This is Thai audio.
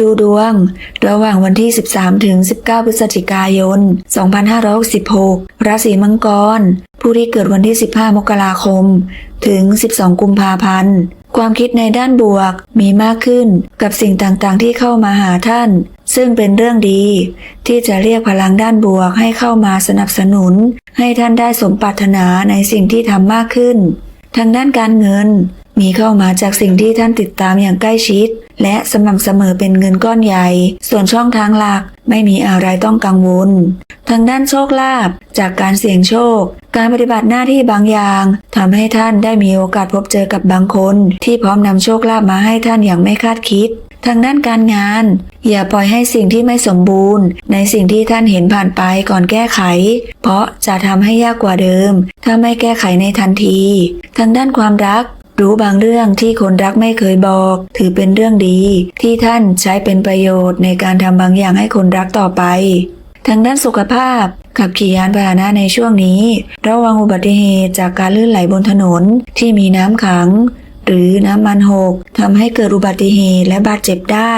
ดูดวง ระหว่างวันที่ 13 ถึง 19 พฤศจิกายน 2566 ราศีมังกร ผู้ที่เกิดวันที่ 15 มกราคม ถึง 12 กุมภาพันธ์ ความคิดในด้านบวกมีมากขึ้นกับสิ่งต่างๆ ที่เข้ามาหาท่าน ซึ่งเป็นเรื่องดี ที่จะเรียกพลังด้านบวกให้เข้ามาสนับสนุน ให้ท่านได้สมปรารถนาในสิ่งที่ทำมากขึ้น ทางด้านการเงินมีเข้ามาจากสิ่งที่ท่านติดตามอย่างใกล้ชิด และสม่ำเสมอเป็นเงินก้อนใหญ่ ส่วนช่องทางหลักไม่มีอะไรต้องกังวล ทางด้านโชคลาภจากการเสี่ยงโชค การปฏิบัติหน้าที่บางอย่างทำให้ท่านได้มีโอกาสพบเจอกับบางคน ที่พร้อมนำโชคลาภมาให้ท่านอย่างไม่คาดคิด ทางด้านการงาน อย่าปล่อยให้สิ่งที่ไม่สมบูรณ์ ในสิ่งที่ท่านเห็นผ่านไปก่อนแก้ไข เพราะจะทำให้ยากกว่าเดิม ถ้าไม่แก้ไขในทันที ทางด้านความรัก รู้บางเรื่องที่คนรักไม่เคยบอก ถือเป็นเรื่องดี ที่ท่านใช้เป็นประโยชน์ในการทำบางอย่างให้คนรักต่อไป ทางด้านสุขภาพ ขับขี่ยานพาหนะในช่วงนี้ ระวังอุบัติเหตุจากการลื่นไหลบนถนนที่มีน้ำขัง หรือน้ำมันหกทำให้เกิดอุบัติเหตุและบาดเจ็บได้